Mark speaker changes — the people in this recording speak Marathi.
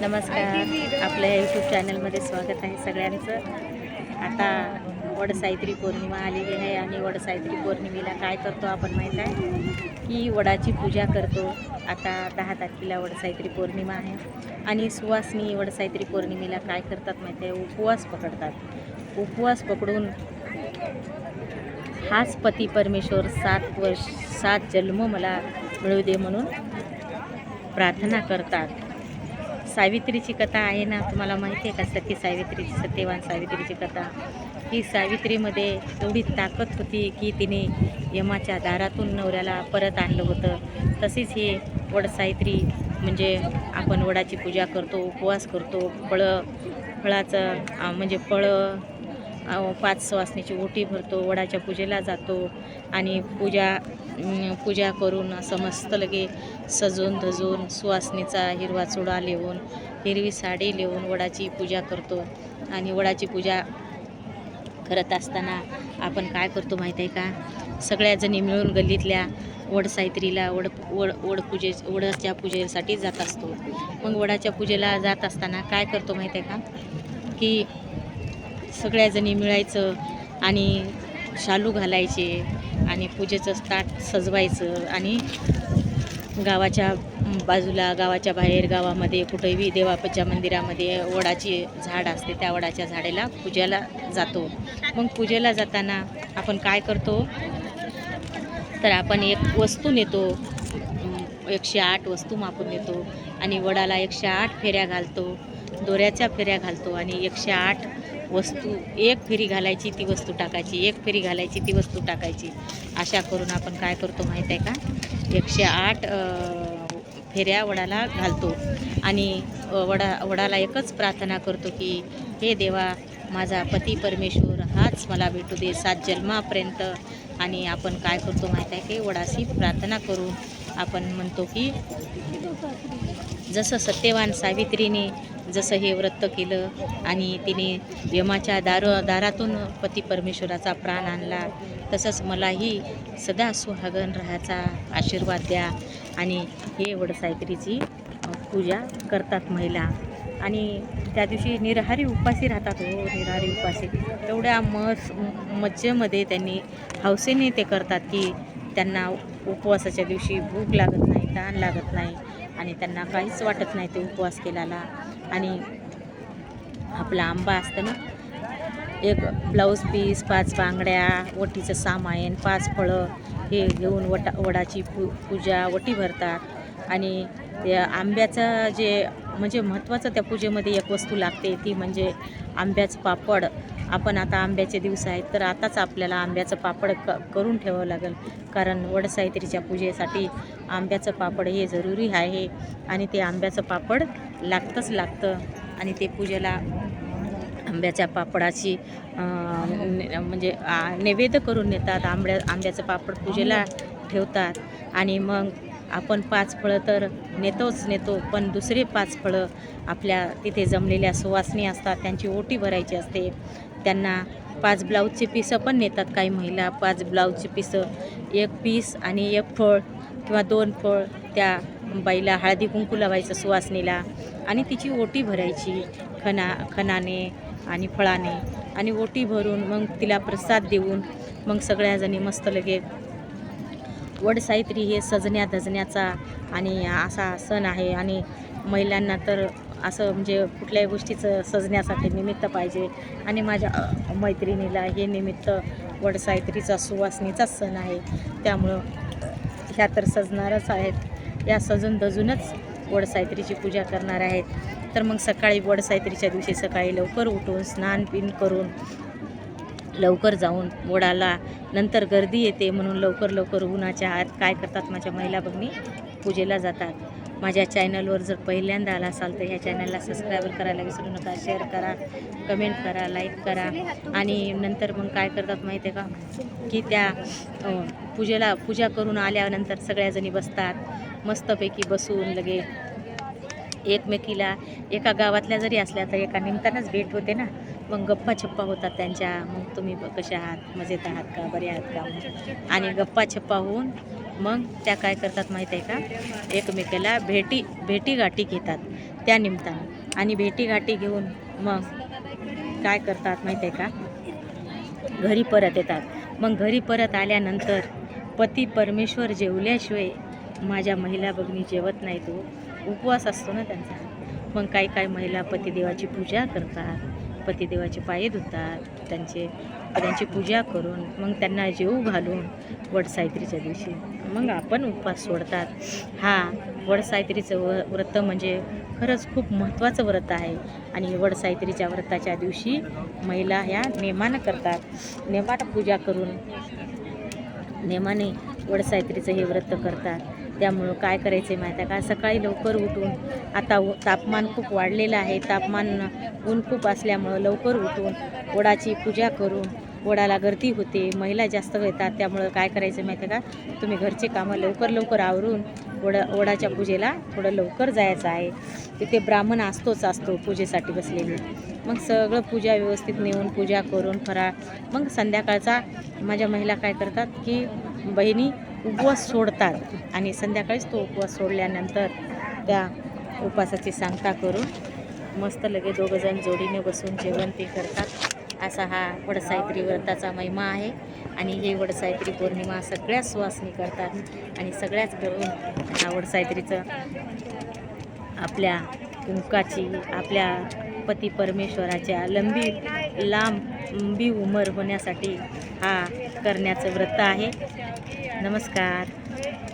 Speaker 1: नमस्कार. आपल्या यूट्यूब चॅनलमध्ये स्वागत आहे सगळ्यांचं. आता वडसावित्री पौर्णिमा आलेली आहे आणि वडसावित्री पौर्णिमेला काय करतो आपण माहीत आहे? की वडाची पूजा करतो. आता दहा तारखेला वडसावित्री पौर्णिमा आहे. आणि सुवासनी वडसावित्री पौर्णिमेला काय करतात माहीत आहे? उपवास पकडतात. उपवास पकडून हाच पती परमेश्वर सात वर्ष सात जन्म मला मिळू दे म्हणून प्रार्थना करतात. सावित्रीची कथा आहे ना तुम्हाला माहिती आहे का? सती सावित्रीची सत्यवान सावित्रीची कथा. ही सावित्रीमध्ये एवढी ताकद होती की तिने यमाच्या दारातून नवऱ्याला परत आणलं होतं. तसेच हे वड सावित्री म्हणजे आपण वडाची पूजा करतो उपवास करतो. फळं फळाचं म्हणजे फळं पाच सुवासनीची ओटी भरतो वडाच्या पूजेला जातो आणि पूजा पूजा करून असं मस्त लगे सजून धजून सुवासनीचा हिरवा चुडा लिहून हिरवी साडी लिहून वडाची पूजा करतो. आणि वडाची पूजा करत असताना आपण काय करतो माहीत आहे का? सगळ्याजणी मिळून गल्लीतल्या वड सावित्रीला वड वड वड पूजे वडाच्या पूजेसाठी जात असतो. मग वडाच्या पूजेला जात असताना काय करतो माहीत आहे का? की सगळ्याजणी मिळायचं आणि शालू घालायचे आणि पूजेचं ताट सजवायचं आणि गावाच्या बाजूला गावाच्या बाहेर गावामध्ये कुठेही देवापच्या मंदिरामध्ये वडाची झाड असते त्या वडाच्या झाडाला पूजेला जातो. मग पूजेला जाताना आपण काय करतो? तर आपण एक वस्तू नेतो. एकशे आठ वस्तू मापून नेतो आणि वडाला एकशे आठ फेऱ्या घालतो. दोऱ्याच्या फेऱ्या घालतो आणि एकशे आठ वस्तू एक फेरी घालायची ती वस्तू टाकायची एक फेरी घालायची ती वस्तू टाकायची. अशा करून आपण काय करतो माहीत आहे का? एकशे आठ फेऱ्या वडाला घालतो. आणि वडा वडाला एकच प्रार्थना करतो की हे देवा माझा पती परमेश्वर हाच मला भेटू दे सात जन्मापर्यंत. आणि आपण काय करतो माहीत आहे की वडाशी प्रार्थना करून आपण म्हणतो की जसं सत्यवान सावित्रीने जसं हे व्रत केलं आणि तिने यमाच्या दार दारातून पती परमेश्वराचा प्राण आणला तसंच मलाही सदा सुहागन राहायचा आशीर्वाद द्या. आणि हे वडसायकरीची पूजा करतात महिला. आणि त्या दिवशी निरहारी उपासी राहतात हो निरहारी उपासी एवढ्या मस मज्जेमध्ये त्यांनी हौसेने ते करतात की त्यांना उपवासाच्या दिवशी भूक लागत नाही ताण लागत नाही आणि त्यांना काहीच वाटत नाही ते उपवास केल्याला. आणि आपला आंबा असतं ना एक ब्लाऊज पीस पाच बांगड्या वटीचं सामान पाच फळं हे घेऊन वटा वडाची पू पूजा वटी भरतात. आणि त्या आंब्याचं जे म्हणजे महत्त्वाचं त्या पूजेमध्ये एक वस्तू लागते ती म्हणजे आंब्याचं पापड. आपण आता आंब्याचे दिवस आहेत तर आताच आपल्याला आंब्याचं पापड क करून ठेवावं लागेल. कारण वडसावित्रीच्या पूजेसाठी आंब्याचं पापड हे जरुरी आहे आणि ते आंब्याचं पापड लागतंच लागतं. आणि ते पूजेला आंब्याच्या पापडाची ने- म्हणजे नैवेद्य करून नेतात. आंब्या आंब्याचं पापड पूजेला ठेवतात. आणि मग आपण पाच फळं तर नेतोच नेतो पण दुसरे पाच फळं आपल्या तिथे जमलेल्या सुवासनी असतात त्यांची ओटी भरायची असते. त्यांना पाच ब्लाऊजचे पिसं पण नेतात काही महिला. पाच ब्लाऊजचे पिसं एक पीस आणि एक फळ किंवा दोन फळ त्या बाईला हळदी कुंकू लावायचं सुवासनीला आणि तिची ओटी भरायची खना खनाने आणि फळाने. आणि ओटी भरून मग तिला प्रसाद देऊन मग सगळ्याजणी मस्त लगेच वडसावित्री हे सजण्या धजण्याचा आणि असा सण आहे आणि महिलांना तर असं म्हणजे कुठल्याही गोष्टीचं सजण्यासाठी निमित्त पाहिजे. आणि माझ्या मैत्रिणीला हे निमित्त वडसावित्रीचा सुवासनीचाच सण आहे. त्यामुळं ह्या तर सजणारच आहेत. या सजून धजूनच वडसावित्रीची पूजा करणार आहेत. तर मग सकाळी वडसावित्रीच्या दिवशी सकाळी लवकर उठून स्नान पिन करून लवकर जाऊन वडाला नंतर गर्दी येते म्हणून लवकर लवकर उन्हाच्या आत काय करतात माझ्या महिला भगिनी पूजेला जातात. माझ्या चॅनलवर जर पहिल्यांदा आला असाल तर ह्या चॅनलला सबस्क्राईब करायला विसरू नका. शेअर करा कमेंट करा लाईक करा. आणि नंतर मग काय करतात माहिती आहे का? की त्या पूजेला पूजा करून आल्यानंतर सगळ्याजणी बसतात. मस्तपैकी बसून लगे एकमेकीला एका गावातल्या जरी असल्या तर एका निमतानंच भेट होते ना. मग गप्पा छप्पा होतात त्यांच्या. मग तुम्ही ब- कशा आहात? मजेत आहात का? बरे आहात का? आणि गप्पा छप्पा होऊन मग त्या काय करतात माहीत आहे का? एकमेकाला भेटी भेटीगाठी घेतात त्या निमित्तानं. आणि भेटीगाठी घेऊन मग काय करतात माहीत आहे का? घरी परत येतात. मग घरी परत आल्यानंतर पती परमेश्वर जेवल्याशिवाय माझ्या महिला भगिनी जेवत नाही तो उपवास असतो ना त्यांचा. मग काही काही महिला पतिदेवाची पूजा करतात? पतिदेवाचे पाय धुतात त्यांचे त्यांची पूजा करून मग त्यांना जेऊ घालून वडसावित्रीच्या दिवशी. मग आपण उपवास सोडतात. हा वडसावित्रीचं व व्रत म्हणजे खरंच खूप महत्त्वाचं व्रत आहे. आणि वडसावित्रीच्या व्रताच्या दिवशी महिला ह्या नेमानं करतात. नेमानं पूजा करून नेमाने वडसावित्रीचं हे व्रत करतात. त्यामुळं काय करायचं आहे माहिती आहे का? सकाळी लवकर उठून आता उ- तापमान खूप वाढलेलं आहे. तापमान ऊन खूप असल्यामुळं लवकर उठून वडाची पूजा करून वडाला गर्दी होते महिला जास्त येतात त्यामुळं काय करायचं माहिती आहे का? तुम्ही घरचे कामं लवकर लवकर आवरून वडा वडाच्या पूजेला थोडं लवकर जायचं आहे. तिथे ब्राह्मण असतोच असतो पूजेसाठी बसलेले. मग सगळं पूजा व्यवस्थित नेऊन पूजा करून फराळ. मग संध्याकाळचा माझ्या महिला काय करतात की बहिणी उपवास सोडतात आणि संध्याकाळीच तो उपवास सोडल्यानंतर त्या उपवासाची सांगता करून मस्त लगे दोघंजण जोडीने बसून जेवण ते करतात. असा हा वडसावित्री व्रताचा महिमा आहे. आणि हे वडसावित्री पौर्णिमा सगळ्याच सुवासनी करतात आणि सगळ्याच करून हा वडसावित्रीचं आपल्या कुंकाची आपल्या पती परमेश्वराच्या लंबी लांबी उमर होण्यासाठी हा करण्याचं व्रत आहे. नमस्कार.